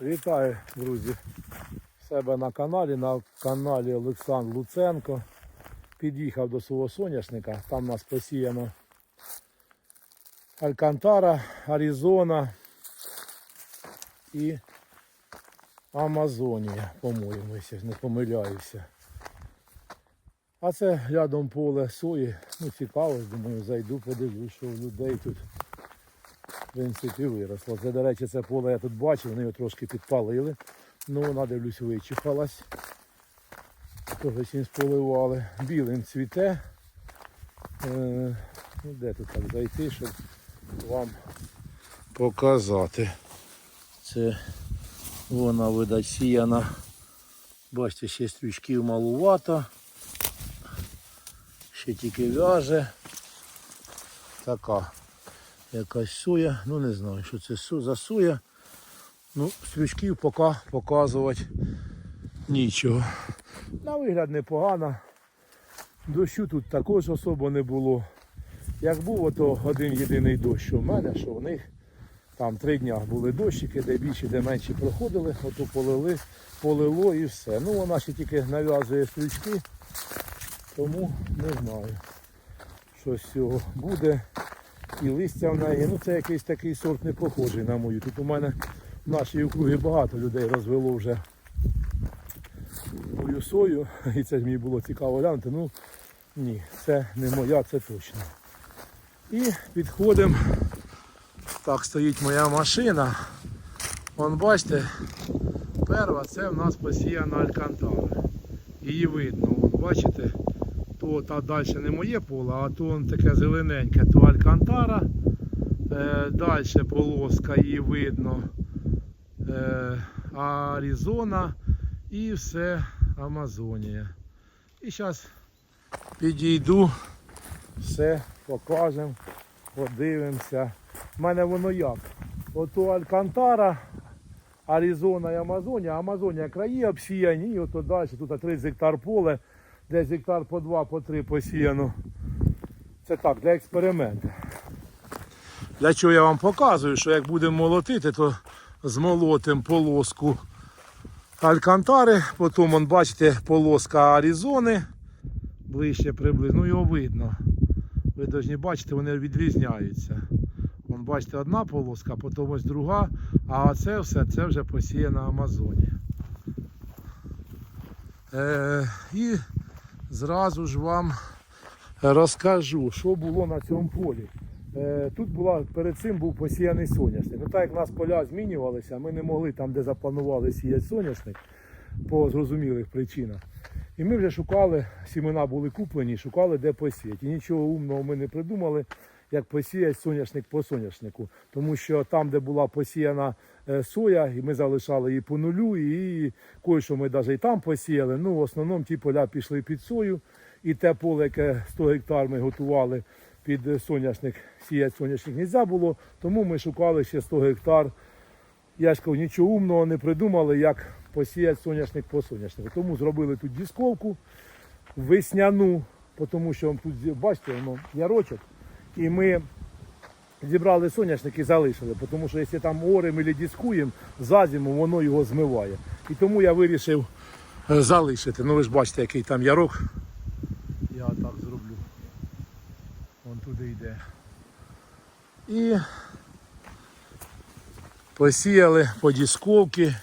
Вітаю, друзі, себе на каналі, на каналі Олександр Луценко. Під'їхав до свого соняшника, там у нас посіяно Алькантара, Аризона і Амазонія, по-моєму, якщо не помиляюся. А це рядом поле сої. Ну цікаво, думаю, зайду, подивлюсь, що в людей тут принципі виросло. Це, до речі, це поле я тут бачив, вони його трошки підпалили. Ну, вона, дивлюсь, вичихалась. Когось їм споливали. Білим цвіте. Е, ну, де тут так зайти, щоб вам показати. Це вона, видать, сіяна. Бачите, ще стрючків малувато. Ще тільки в'яже. Така якась соя. Ну не знаю, що це за соя. Ну, стрючків поки показувати нічого. На вигляд непогано. Дощу тут також особо не було. Як був ото один єдиний дощ у мене, що в них там три дня були дощики, де більше, де менші проходили, ото полили, полило і все. Ну вона ще тільки нав'язує стрічки, тому не знаю, що з цього буде. І листя в неї. Ну це якийсь такий сорт не похожий на мою. Тут у мене в нашій округі багато людей розвело вже мою сою. І це мені було цікаво глянути. Ну ні, це не моя, це точно. І підходимо. Так стоїть моя машина. Вон бачите, перша це в нас посіяна алькантара. Її видно, вон, бачите, то та далі не моє поле, а то вон таке зелененьке, то алькантара. Е, далі полоска її видно. Е, Аризона і все Амазонія. І зараз підійду, все покажемо, подивимося. У мене воно як? Ото Алькантара, Аризона і Амазонія. Амазонія краї обсіяні, і ото далі, тут 30 гектар поле, десь гектар по 2, по 3 посіяно. Це так, для експерименту. Для чого я вам показую, що як будемо молотити, то змолотимо полоску Алькантари, потім, вон, бачите, полоска Аризони, ближче приблизно, ну його видно. Ви повинні бачити, вони відрізняються. Вон, бачите, одна полоска, потім ось друга, а це все це вже посіяна Амазонія. Е, і зразу ж вам розкажу, що було на цьому полі. Е, Тут була перед цим був посіяний соняшник. Ну так як у нас поля змінювалися, ми не могли там, де запланували сіяти соняшник по зрозумілих причинах. І ми вже шукали, сімена були куплені, шукали, де посіяти. І нічого умного ми не придумали, як посіяти соняшник по соняшнику. Тому що там, де була посіяна е, соя, і ми залишали її по нулю, і кое-що ми навіть і там посіяли. Ну, в основному ті поля пішли під сою. І те поле, яке 100 гектар ми готували під соняшник, сіяти соняшник не можна було, тому ми шукали ще 100 гектар. Я ж кажу, нічого умного не придумали, як посіяти соняшник по соняшнику. Тому зробили тут дісковку весняну, тому що тут, бачите, воно ярочок. І ми зібрали соняшник і залишили, тому що якщо там орем або дискуємо, за зиму воно його змиває. І тому я вирішив е, залишити. Ну ви ж бачите, який там ярок. Я так зроблю. Вон туди йде. І посіяли по дісковці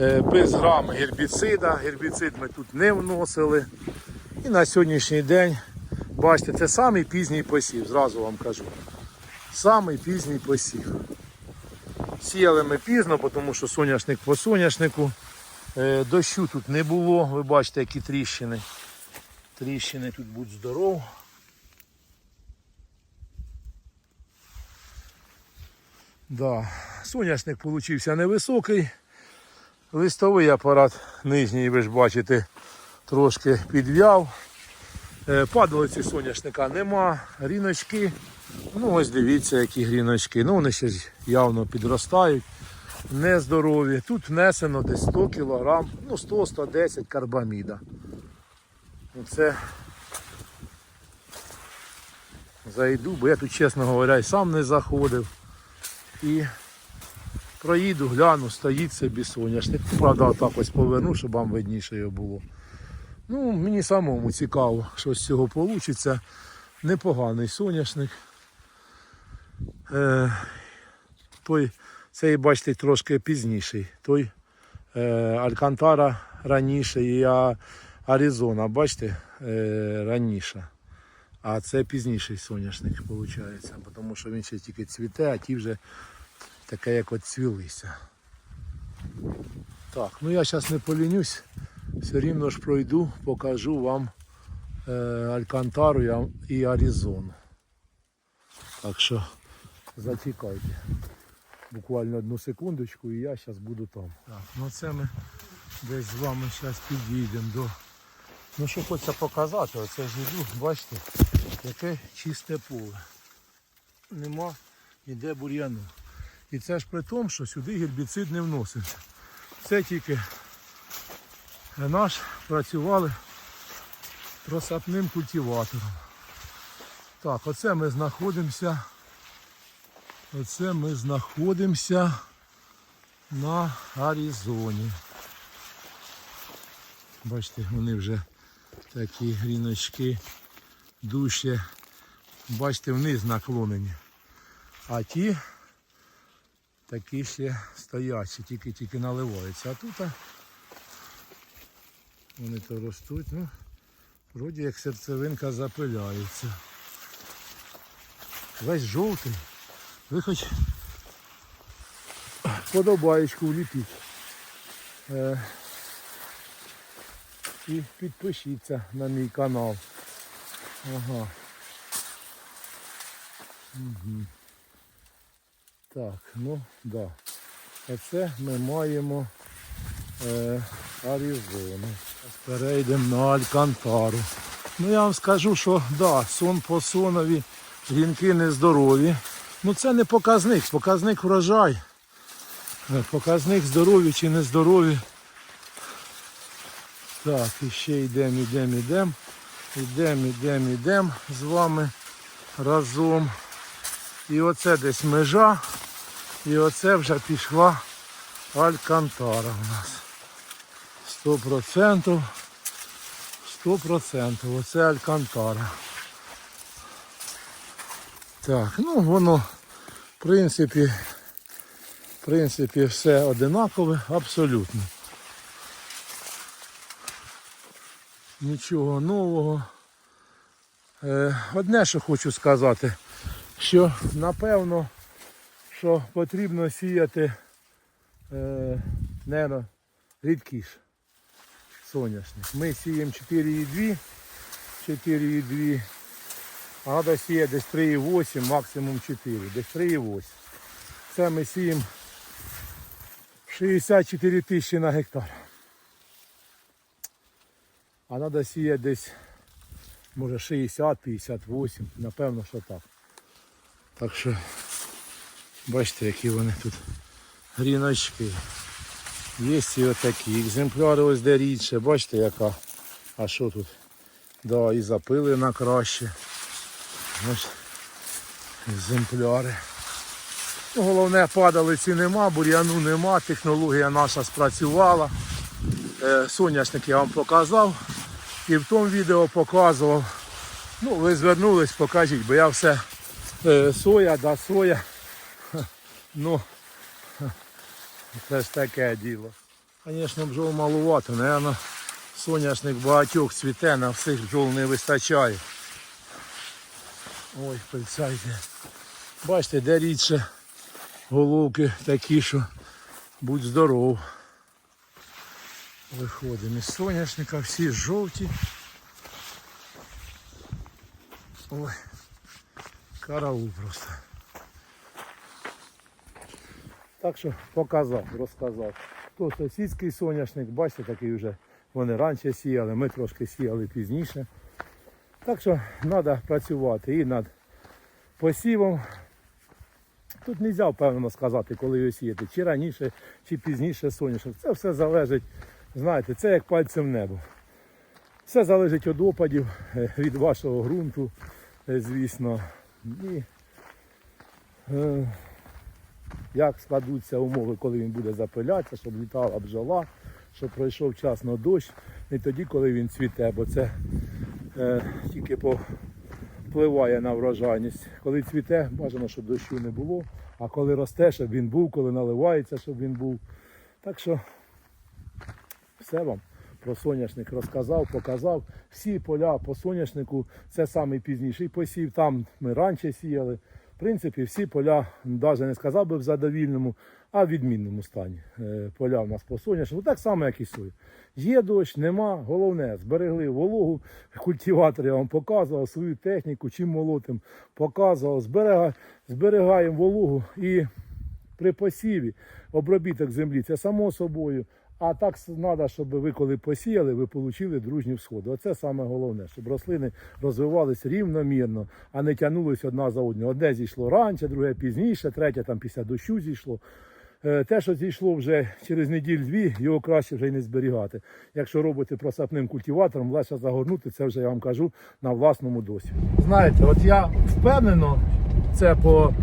е, без грам гербіцида. Гербіцид ми тут не вносили. І на сьогоднішній день, бачите, це самий пізній посів, зразу вам кажу. Самий пізній посів. Сіяли ми пізно, тому що соняшник по соняшнику. Е, Дощу тут не було, ви бачите, які тріщини. Тріщини тут будуть здоров. Да. Соняшник получився невисокий. Листовий апарат нижній, ви ж бачите, трошки підв'яв. Е, Падалиці соняшника нема, гріночки. Ну ось дивіться, які гріночки. Ну вони ще явно підростають. Нездорові. Тут внесено десь 100 кг, ну 100-110 карбаміда. Це зайду, бо я тут, чесно говоря, і сам не заходив. І проїду, гляну, стоїть собі соняшник. Правда, отак ось поверну, щоб вам видніше його було. Ну, мені самому цікаво, що з цього вийде. Непоганий соняшник. Е, той, цей, бачите, трошки пізніший. Той е, Алькантара раніше і Аризона, бачите, е, раніше. А це пізніший соняшник, виходить, тому що він ще тільки цвіте, а ті вже таке, як от цвілися. Так, ну я зараз не полінюсь, все рівно ж пройду, покажу вам е, Алькантару і Аризону. Так що зачекайте. Буквально одну секундочку і я зараз буду там. Так, ну це ми десь з вами зараз підійдемо до. Ну що хочеться показати, оце ж бачите, яке чисте поле. Нема ніде бур'яну. І це ж при тому, що сюди гербіцид не вносився. Це тільки наш працювали просапним культиватором. Так, оце ми знаходимося. Оце ми знаходимося на Аризоні. Бачите, вони вже такі гріночки дужче. Бачите, вниз наклонені. А ті такі ще стоячі, тільки-тільки наливаються. А тут вони то ростуть, ну, вроді як серцевинка запиляється. Весь жовтий. Ви хоч подобаєчку вліпіть. Е, і підпишіться на мій канал. Ага. Угу. Так, ну да. Оце ми маємо е, Аризону. Перейдемо на Алькантару. Ну я вам скажу, що да, сон по сонові, грінки нездорові. Ну це не показник, показник врожай. Е, Показник здорові чи нездорові. Так, і ще йдемо, йдемо, йдемо. Йдемо, йдемо, йдемо з вами разом. І оце десь межа. І оце вже пішла Алькантара у нас. Сто процентів. Сто процентів. Оце Алькантара. Так, ну воно, в принципі, в принципі, все одинакове, абсолютно. Нічого нового. Е, Одне, що хочу сказати, що напевно, що потрібно сіяти е, нервно рідкіше соняшник. Ми сіємо 4,2, 4,2, а треба сіяти десь 3,8, максимум 4, десь 3,8. Це ми сіємо 64 тисячі на гектар. А треба сіяти десь, може 60, 58, напевно, що так. Так що, бачите, які вони тут гріночки. Є і отакі. Екземпляри ось де рідше, бачите яка. А що тут? Да, і запилена краще. Ось екземпляри. Ну, головне, падалиці нема, бур'яну нема, технологія наша спрацювала. Е, соняшник я вам показав. І в тому відео показував. Ну, ви звернулись, покажіть, бо я все е, соя, да соя. Ну, це ж таке діло. Звісно, бджол малувато, Наверно, соняшник багатьох цвіте, на всіх бджол не вистачає. Ой, пильця йде. Бачите, де рідше головки такі, що будь здоров. Виходимо із соняшника, всі жовті. Ой, караул просто. Так що показав, розказав. То сусідський соняшник, бачите, такий вже вони раніше сіяли, ми трошки сіяли пізніше. Так що треба працювати і над посівом. Тут не можна впевнено сказати, коли його сіяти, чи раніше, чи пізніше соняшник. Це все залежить, знаєте, це як пальцем небо. Все залежить від опадів, е, від вашого ґрунту, е, звісно. І, е, як складуться умови, коли він буде запилятися, щоб літала бджола, щоб пройшов вчасно дощ, не тоді, коли він цвіте, бо це е, тільки впливає на врожайність. Коли цвіте, бажано, щоб дощу не було, а коли росте, щоб він був, коли наливається, щоб він був. Так що все вам про соняшник розказав, показав. Всі поля по соняшнику це самий пізніший посів. Там ми раніше сіяли. Принципі, всі поля, навіть не сказав би в задовільному, а в відмінному стані. Е, Поля в нас по соняшнику, так само, як і сою. Є дощ, нема. Головне, зберегли вологу. Культиватор я вам показував свою техніку, чим молотим показував. Зберега- зберігаємо вологу і при посіві обробіток землі це само собою. А так треба, щоб ви коли посіяли, ви отримали дружні всходи. Оце саме головне, щоб рослини розвивалися рівномірно, а не тягнулися одна за одною. Одне зійшло раніше, друге пізніше, третє там після дощу зійшло. Е, Те, що зійшло вже через неділю-дві, його краще вже й не зберігати. Якщо робите просапним культиватором, легше загорнути, це вже я вам кажу на власному досвіді. Знаєте, от я впевнено, це по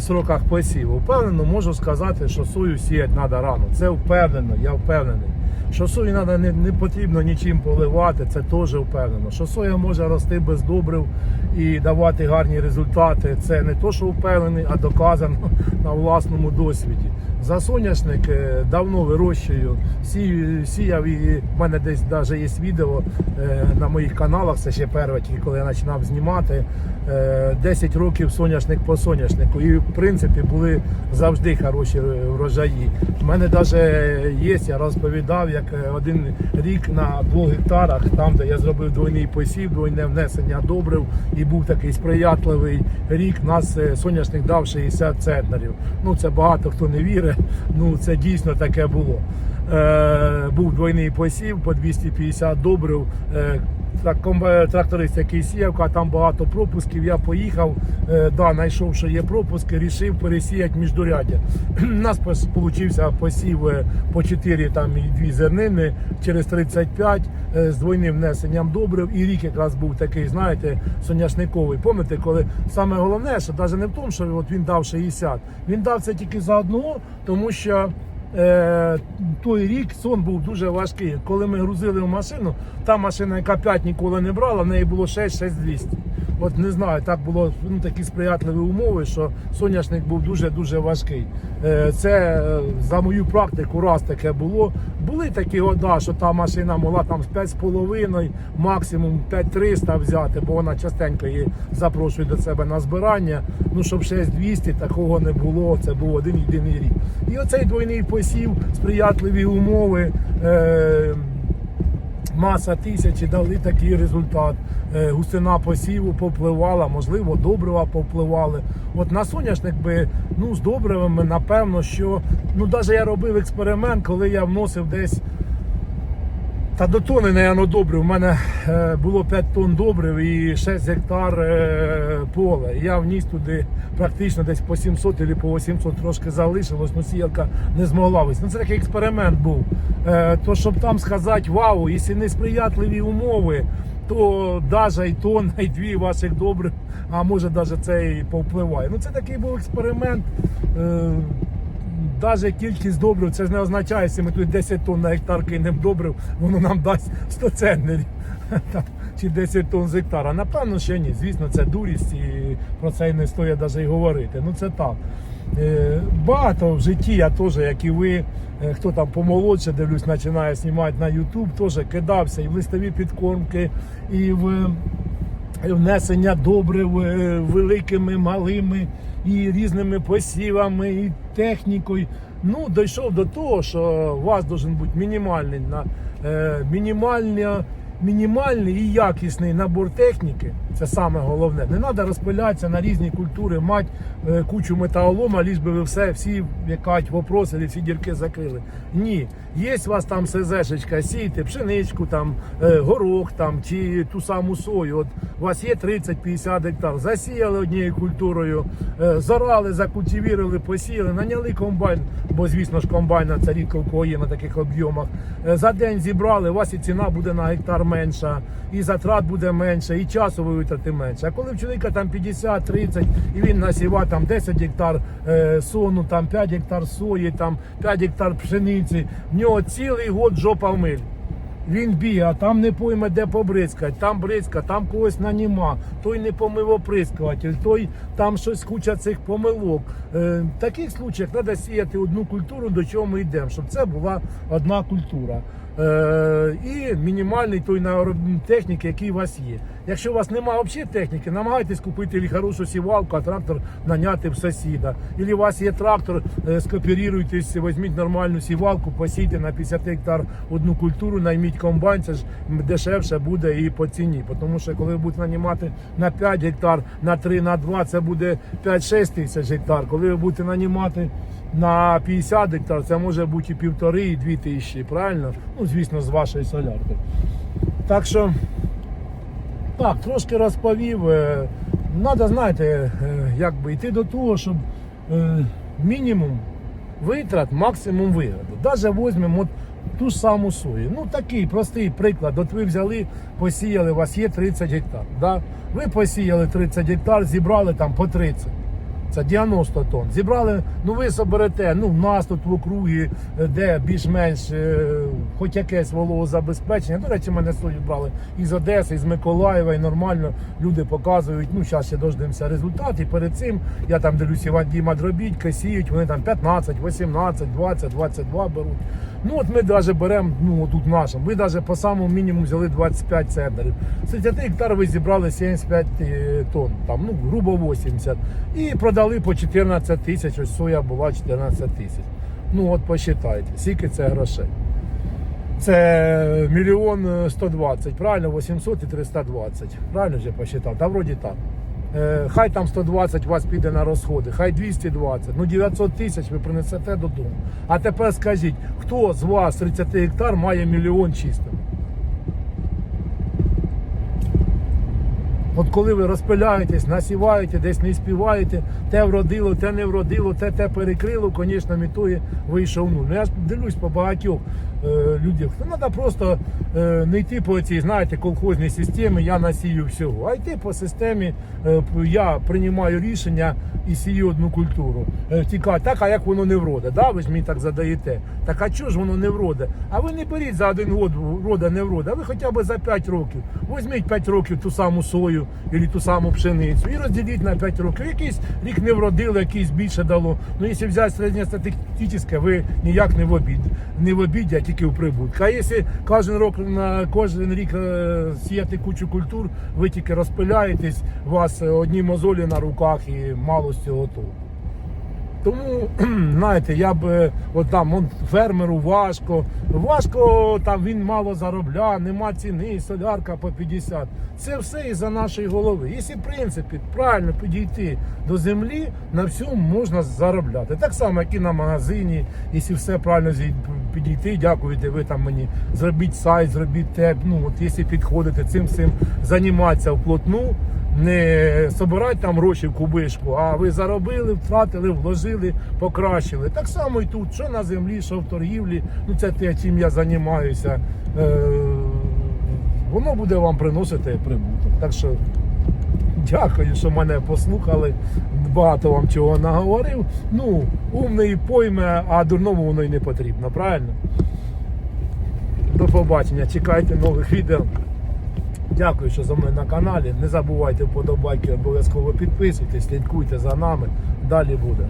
сроках посіву, впевнено можу сказати, що сою сіяти треба рано. Це впевнено, я впевнений. Що сою надо, не, не потрібно нічим поливати, це теж впевнено. Що соя може рости без добрив і давати гарні результати. Це не то, що впевнений, а доказано на власному досвіді. За соняшник е, давно вирощую, сію, сіяв і в мене десь навіть є відео е, на моїх каналах, це ще перше, коли я починав знімати. Е, 10 років соняшник по соняшнику. І в принципі були завжди хороші е, врожаї. У мене навіть є, я розповідав, як е, один рік на двох гектарах, там де я зробив двойний посів, двойне внесення добрив, і був такий сприятливий рік. Нас е, соняшник дав 60 центнерів. Ну це багато хто не вірить. Ну це дійсно таке було. Е, був двойний посів по 250 добрив. Тракторист, який сіяв, а там багато пропусків. Я поїхав, е, да, знайшов, що є пропуски, рішив пересіяти міждуряддя. У нас вийшов посів е, по 4 там, і 2 зернини через 35 е, з двойним внесенням добрив. І рік якраз був такий, знаєте, соняшниковий. Пам'ятаєте, коли саме головне, що навіть не в тому, що от він дав 60, він дав це тільки за одного, тому що. Е, той рік сон був дуже важкий. Коли ми грузили в машину, та машина, яка 5 ніколи не брала, в неї було 6 6200 От не знаю, так було ну, такі сприятливі умови, що соняшник був дуже-дуже важкий. Е, це е, за мою практику раз таке було. Були такі года, що та машина могла там з 5,5, максимум 5300 взяти, бо вона частенько її запрошує до себе на збирання. Ну, щоб 6200 такого не було, це був один єдиний рік. І оцей двойний посів, сприятливі умови. Е, маса тисячі дали такий результат. Е, Густина посіву попливала, можливо, добрива попливали. От на соняшник би ну з добривами, напевно, що ну навіть я робив експеримент, коли я вносив десь. Та до тони, наверное, добрив. У мене е, було 5 тонн добрив і 6 гектар е, поле. Я вніс туди практично десь по 700 або по 800 трошки залишилось, ну сіялка не змогла вийти. Ну, це такий експеримент був. Е, то щоб там сказати, вау, якщо не сприятливі умови, то навіть і тонна, і дві ваших добрив, а може навіть це і повпливає. Ну це такий був експеримент. Е, Даже кількість добрив, це ж не означає, що ми тут 10 тонн на гектар кинемо добрив, воно нам дасть 100 центнерів чи 10 тонн з гектара. Напевно, що ні. Звісно, це дурість і про це і не стоїть навіть і говорити. Ну це так. Е, Багато в житті я теж, як і ви, е, хто там помолодше, дивлюсь, починає знімати на YouTube, теж кидався і в листові підкормки, і в внесення добрив е, великими, малими і різними посівами, і технікою. Ну, дійшов до того, що вас має бути мінімальний, на, е, мінімальна, мінімальний і якісний набор техніки. Це саме головне. Не треба розпилятися на різні культури, мати е, кучу металолома, ліж би ви все, всі якать вопроси, всі дірки закрили. Ні, є у вас там СЗшечка, сійте пшеничку, там, е, горох там, чи ту саму сою. От у вас є 30-50 гектар, засіяли однією культурою, е, зорали, закультивірували, посіяли, наняли комбайн, бо звісно ж комбайна це рідко в кого є на таких об'ємах. За день зібрали, у вас і ціна буде на гектар менша, і затрат буде менше, і часу ви витрати менше. А коли в чоловіка там 50-30 і він насіває там 10 гектар е, сону, там 5 гектар сої, там 5 гектар пшениці, в нього цілий год жопа в миль. Він бігає, а там не пойме, де побризкать, там бризка, там когось наніма, той не помив оприскуватель, той там щось куча цих помилок. Е, в таких случаях треба сіяти одну культуру, до чого ми йдемо, щоб це була одна культура. Е, і мінімальний той нароб- техніки, який у вас є. Якщо у вас немає взагалі техніки, намагайтесь купити хорошу сівалку, а трактор наняти в сусіда. Або у вас є трактор, е, скооперуйтесь, візьміть нормальну сівалку, посійте на 50 гектар одну культуру, найміть комбайн, це ж дешевше буде і по ціні. Тому що коли ви будете нанімати на 5 гектар, на 3, на 2, це буде 5-6 тисяч гектар. Коли ви будете нанімати на 50 гектар, це може бути і півтори, і дві тисячі, правильно? Ну, звісно, з вашої солярки. Так що, так, трошки розповів. Треба, знаєте, е, як би йти до того, щоб е, мінімум витрат, максимум вигоди. Навіть візьмемо ту ж саму сою. Ну такий простий приклад. От ви взяли, посіяли, у вас є 30 гектар. Да? Ви посіяли 30 гектар, зібрали там по 30. Це 90 тонн. Зібрали, ну ви соберете, ну в нас тут в округі, е, де більш-менш е, хоч якесь вологозабезпечення. До речі, мене сою брали із Одеси, із Миколаєва, і нормально люди показують. Ну, зараз ще дождемося результат. І перед цим я там дивлюся, Діма дробіть, сіють, вони там 15, 18, 20, 22 беруть. Ну от ми навіть беремо, ну тут нашим, ви навіть по самому мінімуму взяли 25 центнерів. З 30 гектар ви зібрали 75 е, тонн, там, ну, грубо 80. І продали по 14 тисяч, ось соя була 14 тисяч. Ну от посчитайте, скільки це грошей. Це мільйон е, 120, правильно? 800 і 320. Правильно я посчитав? Та вроді так. Е, Хай там 120 у вас піде на розходи, хай 220, ну 900 тисяч ви принесете додому. А тепер скажіть, хто з вас 30 гектар має мільйон чистим? От коли ви розпиляєтесь, насіваєте, десь не співаєте, те вродило, те не вродило, те те перекрило, звісно, мітує вийшов. Ну я ж дивлюсь по багатьох е, людях. Ну, треба просто е, не йти по цій, знаєте, колхозній системі, я насію всього, а йти по системі, е, я приймаю рішення і сію одну культуру. Е, тікати, так, а як воно не вроде? Да? Ви ж мені так задаєте. Так а чого ж воно не вроде? А ви не беріть за один год вроде, не вроде, а ви хоча б за 5 років. Візьміть 5 років ту саму сою або ту саму пшеницю і розділіть на 5 років. Якийсь рік не вродило, якийсь більше дало. Ну, якщо взяти середньостатистичне, ви ніяк не в обід, не в обіді, а тільки в прибутку. А якщо кожен рік на кожен рік е, сіяти кучу культур, ви тільки розпиляєтесь, у вас е, одні мозолі на руках і мало з цього того. Тому, знаєте, я б е, от там он, фермеру важко. Важко там він мало заробляє, нема ціни, солярка по 50. Це все із-за нашої голови. Якщо в принципі правильно підійти до землі, на всьому можна заробляти. Так само, як і на магазині, якщо все правильно підійти, дякуєте, ви там мені зробіть сайт, зробіть те. Ну от якщо підходите цим всім займатися вплотну не собирати там гроші в кубишку, а ви заробили, втратили, вложили, покращили. Так само і тут, що на землі, що в торгівлі, ну це те, чим я займаюся. Е, воно буде вам приносити прибуток. Так що дякую, що мене послухали. Багато вам чого наговорив. Ну, умний пойме, а дурному воно й не потрібно, правильно? До побачення, чекайте нових відео. Дякую, що за мною на каналі. Не забувайте вподобайки, обов'язково підписуйтесь, слідкуйте за нами. Далі буде.